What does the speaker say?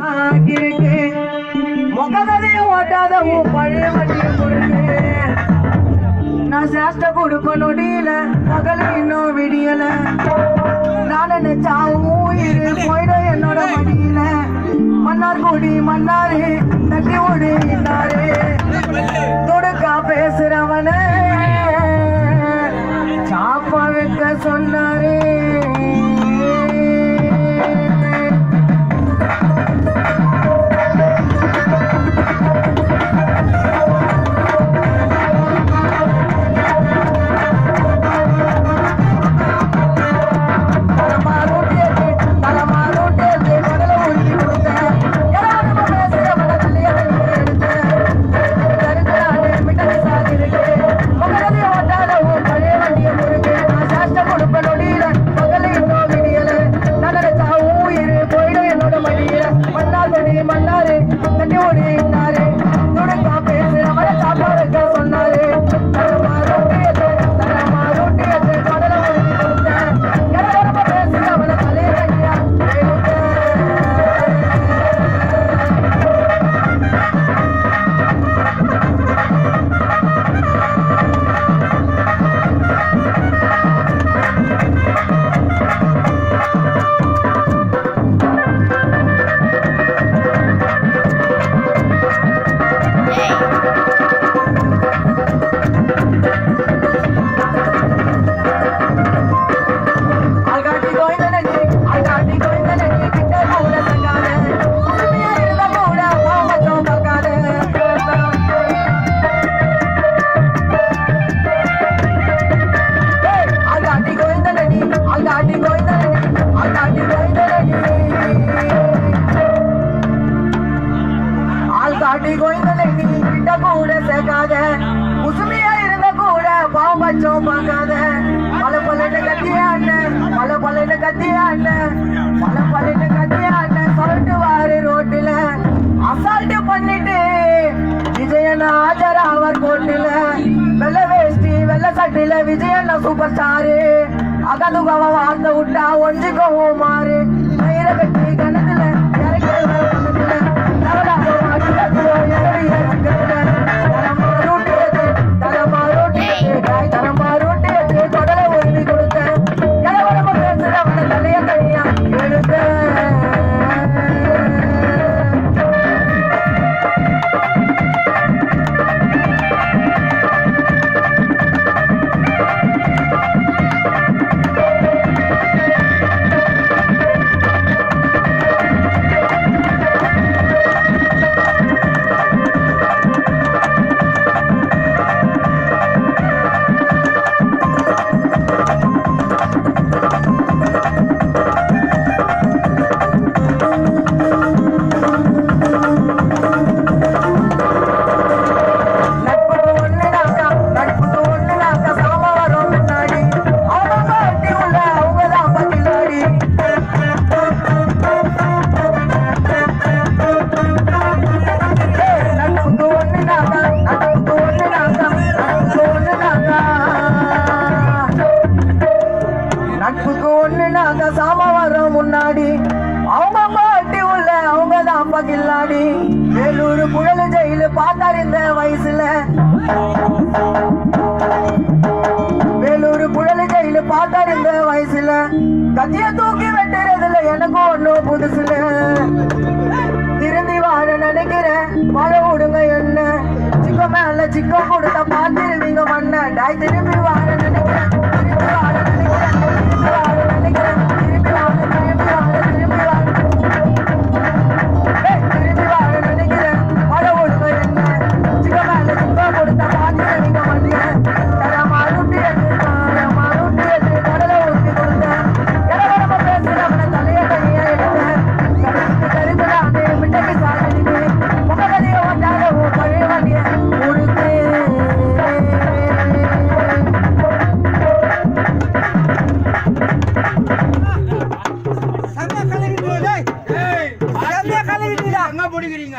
இருக்கு ஓட்டாத உன் பழைய வண்டியை கொடுக்கு நான் சாஷ்ட கொடுக்க நொடியில பகல் இன்னும் விடியல. நான் நினைச்சா உயிர் போயிடும் என்னோட மடியில. மன்னார் கொடி மன்னாரு ஆள்காட்டி நீ கிட்ட கூட சேர்க்காத. குசுமியா இருந்த கூட பாம்பச்சோம் பார்க்காத பல பலன்னு அண்ணன் பல பலன்னு அண்ணன் பல பலன்னு கத்தியாண்ட சொல்லிட்டு வாரு ரோட்டில அசால்ட் பண்ணிட்டு விஜயன் ஆஜர் அவர் கோட்டில வெள்ள வேஷ்டி வெள்ள சட்டில விஜயன் சூப்பர் ஸ்டாரு அகதுகவ வார்த்தை விட்டா ஒஞ்சுக்கவும் மாறு கயிறை கட்டி கணத்துல தான் வேலூர் புழல் ஜெயிலு பார்த்தார் இந்த வயசுல. வேலூர் புழல் ஜெயிலு பார்த்தார் இந்த வயசுல. கத்திய தூக்கி வெட்டுறதுல எனக்கும் ஒண்ணும் புதுசுல. திரும்பி வாழ நினைக்கிறேன் வாழ விடுங்க என்ன? சிக்க மேல சிக்க கொடுத்த பார்த்துருவீங்க மண்ண டாய் திரு சொல்லுகிறீங்க